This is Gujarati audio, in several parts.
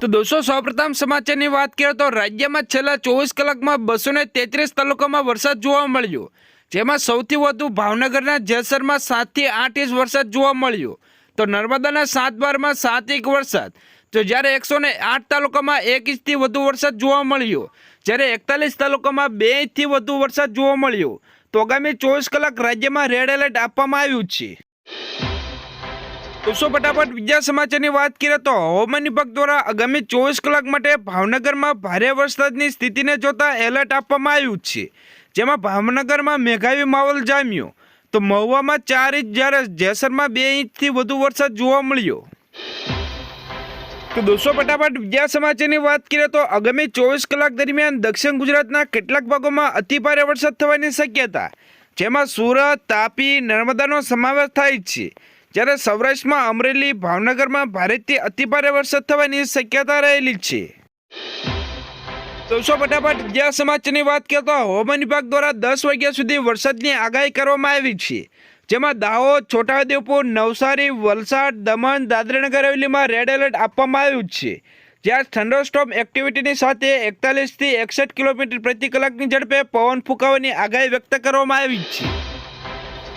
તો દોસ્તો, સૌપ્રથમ સમાચારની વાત કરીએ તો રાજ્યમાં છેલ્લા ચોવીસ કલાકમાં બસો ને તેત્રીસ તાલુકામાં વરસાદ જોવા મળ્યો, જેમાં સૌથી વધુ ભાવનગરના જેસરમાં સાતથી આઠ ઇંચ વરસાદ જોવા મળ્યો. તો નર્મદાના સાત બારમાં સાત ઇંચ વરસાદ. તો જ્યારે એકસો ને આઠ તાલુકામાં એક ઇંચથી વધુ વરસાદ જોવા મળ્યો, જ્યારે એકતાલીસ તાલુકામાં બે ઇંચથી વધુ વરસાદ જોવા મળ્યો. તો આગામી ચોવીસ કલાક રાજ્યમાં રેડ એલર્ટ આપવામાં આવ્યું છે. દોસ્તો ફટાફટ બીજા સમાચારની વાત કરીએ તો હવામાન વિભાગ દ્વારા આગામી ચોવીસ કલાક માટે ભાવનગરમાં ભારે વરસાદની સ્થિતિને જોતા એલર્ટ આપવામાં આવ્યું છે. જેમાં ભાવનગરમાં મેઘાવી માહોલ જામ્યો. તો મહુવામાં ચાર ઇંચ જ્યારે જેસરમાં બે ઇંચથી વધુ વરસાદ જોવા મળ્યો. તો દોસ્તો ફટાફટ બીજા સમાચારની વાત કરીએ તો આગામી ચોવીસ કલાક દરમિયાન દક્ષિણ ગુજરાતના કેટલાક ભાગોમાં અતિભારે વરસાદ થવાની શક્યતા, જેમાં સુરત, તાપી, નર્મદાનો સમાવેશ થાય છે. જ્યારે સૌરાષ્ટ્રમાં અમરેલી, ભાવનગરમાં ભારેથી અતિભારે વરસાદ થવાની શક્યતા રહેલી છે. દોસ્તો ફટાફટ બીજા સમાચારની વાત કરીએ તો હવામાન વિભાગ દ્વારા દસ વાગ્યા સુધી વરસાદની આગાહી કરવામાં આવી છે. જેમાં દાહોદ, છોટાઉદેપુર, નવસારી, વલસાડ, દમણ, દાદરાનગર હવેલીમાં રેડ એલર્ટ આપવામાં આવ્યું છે. જ્યાં થંડરસ્ટોમ એક્ટિવિટીની સાથે એકતાલીસથી એકસઠ કિલોમીટર પ્રતિ કલાકની ઝડપે પવન ફૂંકાવાની આગાહી વ્યક્ત કરવામાં આવી છે.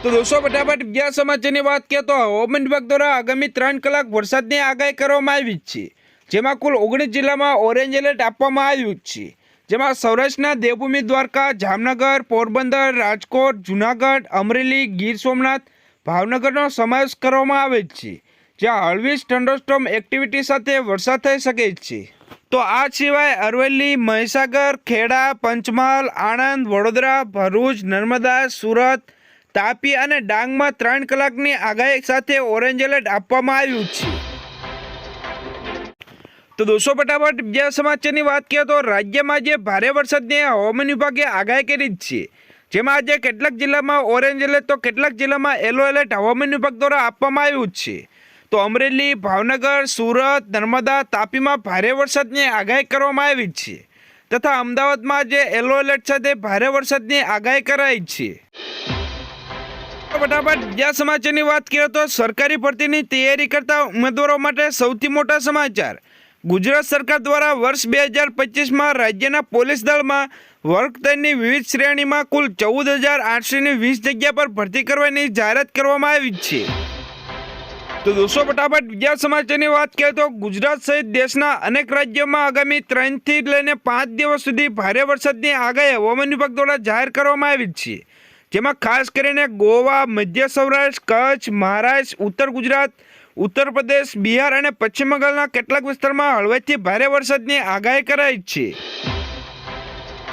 તો દોસ્તો, ફટાફટ બીજા સમાચારની વાત કરીએ તો હવામાન વિભાગ દ્વારા આગામી ત્રણ કલાક વરસાદની આગાહી કરવામાં આવી છે. જેમાં કુલ ઓગણીસ જિલ્લામાં ઓરેન્જ એલર્ટ આપવામાં આવ્યું છે. જેમાં સૌરાષ્ટ્રના દેવભૂમિ, દ્વારકા, જામનગર, પોરબંદર, રાજકોટ, જુનાગઢ, અમરેલી, ગીર સોમનાથ, ભાવનગરનો સમાવેશ કરવામાં આવે છે. જ્યાં હળવી થંડરસ્ટોમ એક્ટિવિટી સાથે વરસાદ થઈ શકે છે. તો આ સિવાય અરવલ્લી, મહીસાગર, ખેડા, પંચમહાલ, આણંદ, વડોદરા, ભરૂચ, નર્મદા, સુરત તાપી અને ડાંગમાં ત્રણ કલાકની આગાહી સાથે ઓરેન્જ એલર્ટ આપવામાં આવ્યું છે. તો દોસ્તો, ફટાફટ બીજા સમાચારની વાત કરીએ તો રાજ્યમાં જે ભારે વરસાદની હવામાન વિભાગે આગાહી કરી જ છે. જેમાં આજે કેટલાક જિલ્લામાં ઓરેન્જ એલર્ટ તો કેટલાક જિલ્લામાં યલો એલર્ટ હવામાન વિભાગ દ્વારા આપવામાં આવ્યું છે. તો અમરેલી, ભાવનગર, સુરત, નર્મદા, તાપીમાં ભારે વરસાદની આગાહી કરવામાં આવી છે. તથા અમદાવાદમાં આજે યલો એલર્ટ સાથે ભારે વરસાદની આગાહી કરાઈ છે. સમાચારની વાત કરીએ તો સરકારી ભરતીની તૈયારી કરતા ઉમેદવારો માટે સૌથી મોટા સમાચાર. ગુજરાત સરકાર દ્વારા વર્ષ બે હજાર પચીસમાં રાજ્યના પોલીસ દળમાં વર્ગદળની વિવિધ શ્રેણીમાં કુલ ચૌદ હજાર આઠસોની વીસ જગ્યા પર ભરતી કરવાની જાહેરાત કરવામાં આવી છે. તો દોસ્તો ફટાફટ બીજા સમાચારની વાત કરીએ તો ગુજરાત સહિત દેશના અનેક રાજ્યોમાં આગામી ત્રણથી લઈને પાંચ દિવસ સુધી ભારે વરસાદની આગાહી હવામાન વિભાગ દ્વારા જાહેર કરવામાં આવી છે. જેમાં ખાસ કરીને ગોવા, મધ્ય સૌરાષ્ટ્ર, કચ્છ, મહારાષ્ટ્ર, ઉત્તર ગુજરાત, ઉત્તર પ્રદેશ, બિહાર અને પશ્ચિમ બંગાળના કેટલાક વિસ્તારમાં હળવેથી ભારે વરસાદની આગાહી કરાઈ છે.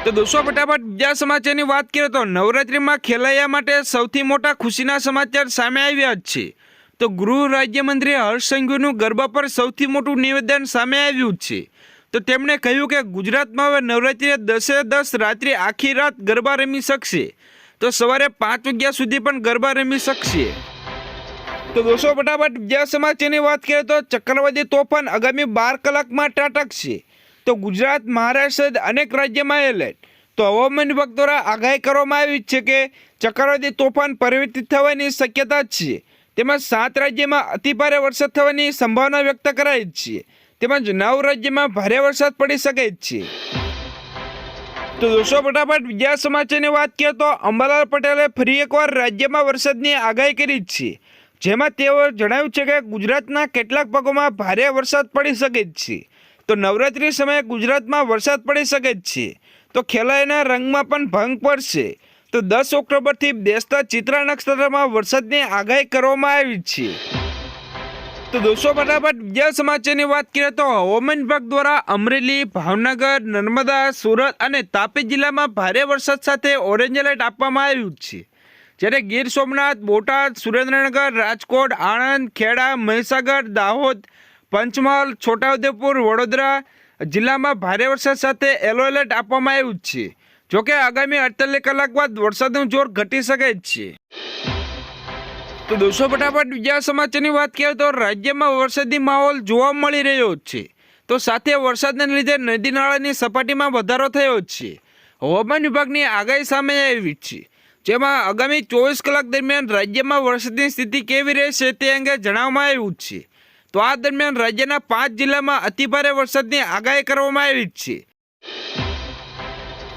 તો દોસ્તો, ફટાફટ બીજા સમાચારની વાત કરીએ તો નવરાત્રિમાં ખેલૈયા માટે સૌથી મોટા ખુશીના સમાચાર સામે આવ્યા જ છે. તો ગૃહ રાજ્યમંત્રી હર્ષ સંઘવીનું ગરબા પર સૌથી મોટું નિવેદન સામે આવ્યું છે. તો તેમણે કહ્યું કે ગુજરાતમાં હવે નવરાત્રિએ દસે દસ રાત્રિ આખી રાત ગરબા રમી શકશે. તો સવારે પાંચ વાગ્યા સુધી પણ ગરબા રમી શકશે. તો દોસ્તો, ફટાફટ બીજા સમાચારની વાત કરીએ તો ચક્રવાતી તોફાન આગામી બાર કલાકમાં ત્રાટકશે તો ગુજરાત, મહારાષ્ટ્ર અનેક રાજ્યમાં એલર્ટ. તો હવામાન વિભાગ દ્વારા આગાહી કરવામાં આવી છે કે ચક્રવાતી તોફાન પરિવર્તિત થવાની શક્યતા છે. તેમજ સાત રાજ્યમાં અતિભારે વરસાદ થવાની સંભાવના વ્યક્ત કરાઈ છે. તેમજ નવ રાજ્યમાં ભારે વરસાદ પડી શકે છે. તો દોસ્તો, ફટાફટ બીજા સમાચારની વાત કરીએ તો અંબાલાલ પટેલે ફરી એકવાર રાજ્યમાં વરસાદની આગાહી કરી છે. જેમાં તેઓ જણાવ્યું છે કે ગુજરાતના કેટલાક ભાગોમાં ભારે વરસાદ પડી શકે છે. તો નવરાત્રી સમયે ગુજરાતમાં વરસાદ પડી શકે છે. તો ખેલાઈના રંગમાં પણ ભંગ પડશે. તો દસ ઓક્ટોબરથી બેસતા ચિત્રા નક્ષત્રમાં વરસાદની આગાહી કરવામાં આવી છે. તો દોસ્તો, ફટાફટ બીજા સમાચારની વાત કરીએ તો હવામાન વિભાગ દ્વારા અમરેલી, ભાવનગર, નર્મદા, સુરત અને તાપી જિલ્લામાં ભારે વરસાદ સાથે ઓરેન્જ એલર્ટ આપવામાં આવ્યું છે. જ્યારે ગીર સોમનાથ, બોટાદ, સુરેન્દ્રનગર, રાજકોટ, આણંદ, ખેડા, મહીસાગર, દાહોદ, પંચમહાલ, છોટાઉદેપુર, વડોદરા જિલ્લામાં ભારે વરસાદ સાથે યલો એલર્ટ આપવામાં આવ્યું છે. જોકે આગામી અડતાલીસ કલાક બાદ વરસાદનું જોર ઘટી શકે છે. તો દોસ્તો, ફટાફટ બીજા સમાચારની વાત કરીએ તો રાજ્યમાં વરસાદી માહોલ જોવા મળી રહ્યો છે. તો સાથે વરસાદને લીધે નદી નાળાની સપાટીમાં વધારો થયો છે. હવામાન વિભાગની આગાહી સામે આવી છે. જેમાં આગામી ચોવીસ કલાક દરમિયાન રાજ્યમાં વરસાદની સ્થિતિ કેવી રહેશે તે અંગે જણાવવામાં આવ્યું છે. તો આ દરમિયાન રાજ્યના પાંચ જિલ્લામાં અતિભારે વરસાદની આગાહી કરવામાં આવી છે.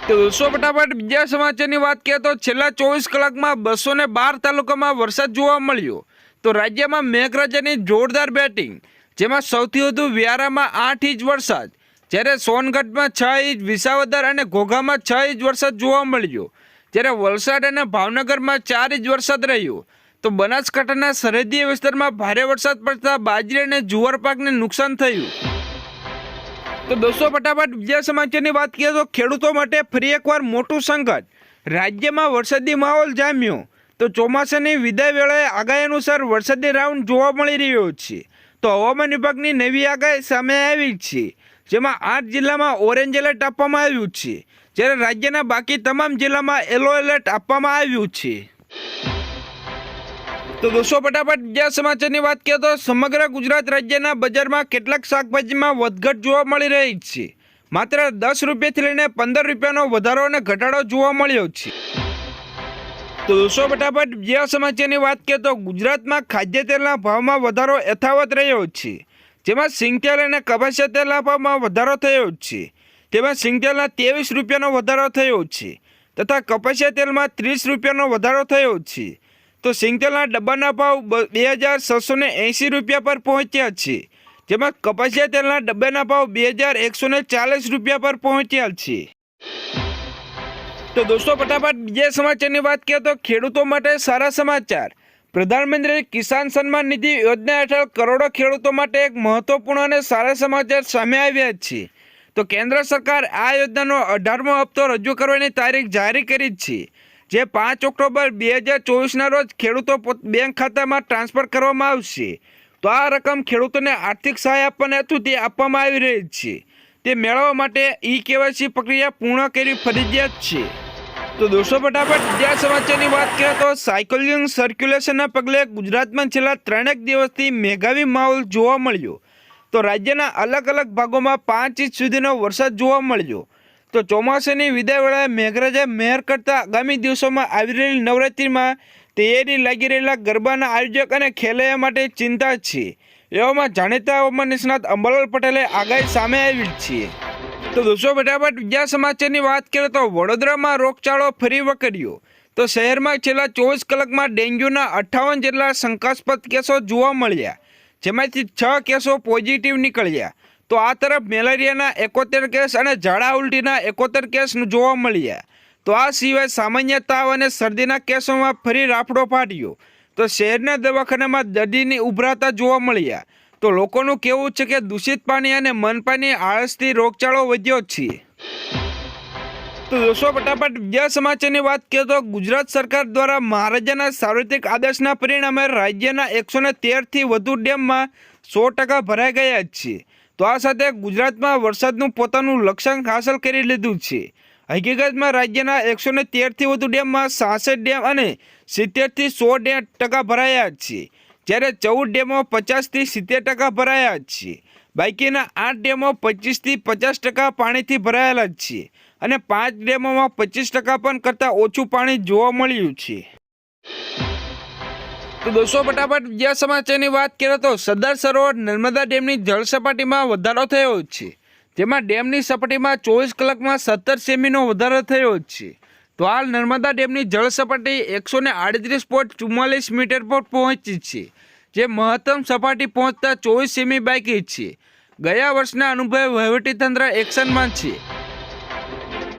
તો દોસ્તો, ફટાફટ બીજા સમાચારની વાત કરીએ તો છેલ્લા ચોવીસ કલાકમાં બસો ને બાર તાલુકામાં વરસાદ જોવા મળ્યો. તો રાજ્યમાં મેઘરાજાની જોરદાર બેટિંગ જેમાં સૌથી વધુ વ્યારામાં આઠ ઇંચ વરસાદ. જ્યારે સોનગઢમાં છ ઇંચ, વિસાવદર અને ઘોઘામાં છ ઇંચ વરસાદ જોવા મળ્યો. જ્યારે વલસાડ અને ભાવનગરમાં ચાર ઇંચ વરસાદ રહ્યો. તો બનાસકાંઠાના સરહદીય વિસ્તારમાં ભારે વરસાદ પડતા બાજરી અને જુવાર પાકને નુકસાન થયું. તો દોસ્તો, ફટાફટ બીજા સમાચારની વાત કરીએ તો ખેડૂતો માટે ફરી એકવાર મોટું સંકટ. રાજ્યમાં વરસાદી માહોલ જામ્યો. તો ચોમાસાની વિદાય વેળાએ આગાહી અનુસાર વરસાદી રાઉન્ડ જોવા મળી રહ્યો છે. તો હવામાન વિભાગની નવી આગાહી સામે આવી છે. જેમાં આઠ જિલ્લામાં ઓરેન્જ એલર્ટ આપવામાં આવ્યું છે. જ્યારે રાજ્યના બાકી તમામ જિલ્લામાં યલો એલર્ટ આપવામાં આવ્યું છે. તો દોસ્તો ફટાફટ બીજા સમાચારની વાત કરીએ તો સમગ્ર ગુજરાત રાજ્યના બજારમાં કેટલાક શાકભાજીમાં વધઘટ જોવા મળી રહી છે. માત્ર દસ રૂપિયાથી લઈને પંદર રૂપિયાનો વધારો અને ઘટાડો જોવા મળ્યો છે. તો દોસ્તો ફટાફટ બીજા સમાચારની વાત કરીએ તો ગુજરાતમાં ખાદ્ય તેલના ભાવમાં વધારો યથાવત રહ્યો છે. જેમાં સિંગતેલ અને કપાસિયા તેલના ભાવમાં વધારો થયો છે. તેમાં સિંગતેલના ત્રેવીસ રૂપિયાનો વધારો થયો છે. તથા કપાસિયા તેલમાં ત્રીસ રૂપિયાનો વધારો થયો છે. તો સિંગતેલના ડબ્બાના ભાવ બ- હજાર છસો એંસી રૂપિયા પર પહોંચ્યા છે. જેમાં કપાસિયા તેલના ડબ્બાના ભાવ બે હજાર એકસો ને ચાલીસ રૂપિયા પર પહોંચ્યા છે. તો દોસ્તો, ફટાફટ બીજા સમાચારની વાત કરીએ તો ખેડૂતો માટે સારા સમાચાર. પ્રધાનમંત્રી કિસાન સન્માન નિધિ યોજના હેઠળ કરોડો ખેડૂતો માટે એક મહત્વપૂર્ણ અને સારા સમાચાર સામે આવ્યા છે. તો કેન્દ્ર સરકાર આ યોજનાનો અઢારમો હપ્તો રજૂ કરવાની તારીખ જાહેર કરી છે. જે પાંચ ઓક્ટોબર બે હજાર ચોવીસના રોજ ખેડૂતો બેંક ખાતામાં ટ્રાન્સફર કરવામાં આવશે. તો આ રકમ ખેડૂતોને આર્થિક સહાય આપવાના હેતુથી આપવામાં આવી રહી છે. તે મેળવવા માટે ઈ કેવાયસી પ્રક્રિયા પૂર્ણ કરવી ફરજિયાત છે. તો દોસ્તો, ફટાફટ બીજા સમાચારની વાત કરીએ તો સાયકલિંગ સર્ક્યુલેશનના પગલે ગુજરાતમાં છેલ્લા ત્રણેક દિવસથી મેઘાવી માહોલ જોવા મળ્યો. તો રાજ્યના અલગ અલગ ભાગોમાં પાંચ ઇંચ સુધીનો વરસાદ જોવા મળ્યો. તો ચોમાસાની વિદાય વેળાએ મેઘરાજા મહેર કરતા આગામી દિવસોમાં આવી રહેલી નવરાત્રિમાં તૈયારી લાગી રહેલા ગરબાના આયોજક અને ખેલૈયા માટે ચિંતા છે. એવામાં જાણીતા હવામાન નિષ્ણાત અંબાલાલ પટેલે આગાહી સામે આવી છે. તો દોસ્તો, ફટાફટ બીજા સમાચારની વાત કરીએ તો વડોદરામાં રોગચાળો ફરી વકર્યો. તો શહેરમાં છેલ્લા ચોવીસ કલાકમાં ડેન્ગ્યુના અઠ્ઠાવન જેટલા શંકાસ્પદ કેસો જોવા મળ્યા, જેમાંથી છ કેસો પોઝિટિવ નીકળ્યા. તો આ તરફ મેલેરિયાના એકોતેર કેસ અને ઝાડા ઉલટીના એકોતેર કેસ જોવા મળ્યા તો આ સિવાય સામાન્ય તાવ અને શરદીના કેસોમાં ફરી રાફડો ફાટ્યો. તો શહેરના દવાખાનામાં દર્દીની ઉભરાતા જોવા મળ્યા. તો લોકોનું કહેવું છે કે દૂષિત પાણી અને મનપાની આળસથી રોગચાળો વધ્યો છે. તો દોસ્તો, ફટાફટ બીજા સમાચારની વાત કરીએ તો ગુજરાત સરકાર દ્વારા મહારાજાના સાર્વત્રિક આદેશના પરિણામે રાજ્યના એકસો તેરથી વધુ ડેમમાં સો ટકા ભરાઈ ગયા છે. તો આ સાથે ગુજરાતમાં વરસાદનું પોતાનું લક્ષ્યાંક હાંસલ કરી લીધું છે. હકીકતમાં રાજ્યના એકસો તેરથી વધુ ડેમમાં સાસઠ ડેમ અને સિત્તેરથી સો ડેમ ટકા ભરાયા છે, જ્યારે ચૌદ ડેમો પચાસથી સિત્તેર ટકા ભરાયા છે. બાકીના આઠ ડેમો પચીસથી પચાસ ટકા પાણીથી ભરાયેલા છે અને પાંચ ડેમોમાં પચીસ ટકા પણ કરતાં ઓછું પાણી જોવા મળ્યું છે. તો દોસ્તો, ફટાફટ બીજા સમાચારની વાત કરીએ તો સરદાર સરોવર નર્મદા ડેમની જળ સપાટીમાં વધારો થયો છે. જેમાં ડેમની સપાટીમાં ચોવીસ કલાકમાં સત્તર સેમીનો વધારો થયો છે. તો હાલ નર્મદા ડેમની જળ સપાટી એકસો ને આડત્રીસ પોઈન્ટ ચુમ્માલીસ મીટર પર પહોંચી છે. જે મહત્તમ સપાટી પહોંચતા ચોવીસ સેમી બાકી છે. ગયા વર્ષના અનુભવે વહીવટીતંત્ર એક્શનમાં છે.